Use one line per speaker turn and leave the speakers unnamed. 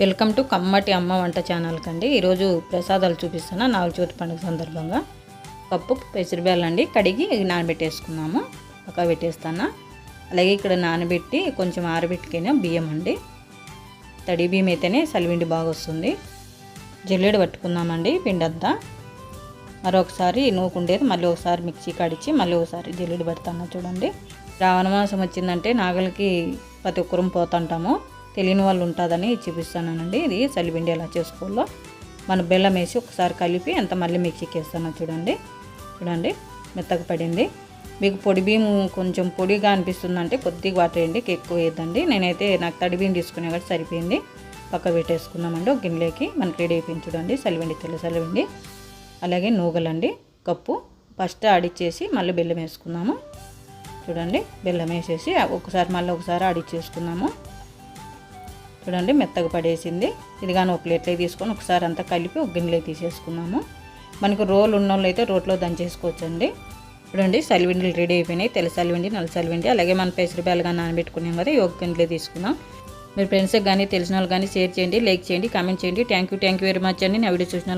Welcome to కమ్మటి అమ్మ వంట ఛానల్కి అండి ఈరోజు ప్రసాదాలు చూపిస్తున్నా నాలుగు చోటు పండుగ సందర్భంగా పప్పు పెసరబేళ్ళు అండి. కడిగి నానబెట్టేసుకున్నాము. పక్క పెట్టేస్తాను. అలాగే ఇక్కడ నానబెట్టి కొంచెం ఆరబెట్టుకునే బియ్యం అండి. తడి బియ్యం అయితేనే సలివిండి బాగా వస్తుంది. జల్లెడ పట్టుకుందామండి. పిండంతా. మరొకసారి నూకుండేది మళ్ళీ ఒకసారి మిక్సీ కడిచి మళ్ళీ ఒకసారి జల్లెడ పెడతాను చూడండి. రావణ మాసం వచ్చిందంటే నాగలికి ప్రతి ఒక్కరం పోతుంటాము. తెలియని వాళ్ళు ఉంటుందని చూపిస్తానండి ఇది చలిపిండి ఎలా చేసుకోవాలో మన బెల్లం వేసి ఒకసారి కలిపి అంత మళ్ళీ మిక్సీకి వేస్తాను చూడండి. చూడండి మెత్తగా పడింది. మీకు పొడి బియ్యం కొంచెం పొడిగా అనిపిస్తుందంటే కొద్దిగా వాటర్ వేయండి ఎక్కువ వేయద్దండి. నేనైతే నాకు తడి బియ్యం తీసుకునే కాబట్టి సరిపోయింది. పక్క పెట్టేసుకున్నామండి ఒక గిన్నెలోకి మనకి రెడీ అయిపోయింది చూడండి. సలివిండి తెల్ల సలివిండి అలాగే నూగలండి. కప్పు. ఫస్ట్ ఆడిచ్చేసి మళ్ళీ బెల్లం వేసుకున్నాము చూడండి బెల్లం వేసేసి ఒకసారి మళ్ళీ ఒకసారి ఆడిచ్చేసుకున్నాము చూడండి మెత్తగా పడేసింది. ఇది కానీ ఒక ప్లేట్లో తీసుకొని ఒకసారి అంతా కలిపి ఒక గిన్నెలో తీసేసుకున్నాము. మనకు రోలు ఉన్న వాళ్ళు అయితే రోట్లో దంచేసుకోవచ్చండి. చూడండి సలివిండిలు రెడీ అయిపోయినాయి. తెల్ల సలివిండి నల్ల సలివిండి అలాగే మన పెసరబేలు కానీ నానబెట్టుకున్నాం కదా ఈ గిన్నెలో తీసుకున్నాం. మీరు ఫ్రెండ్స్కి కానీ తెలిసిన వాళ్ళు కానీ షేర్ చేయండి లైక్ చేయండి కామెంట్ చేయండి. Thank you thank you very much అండి. నా వీడియో చూసిన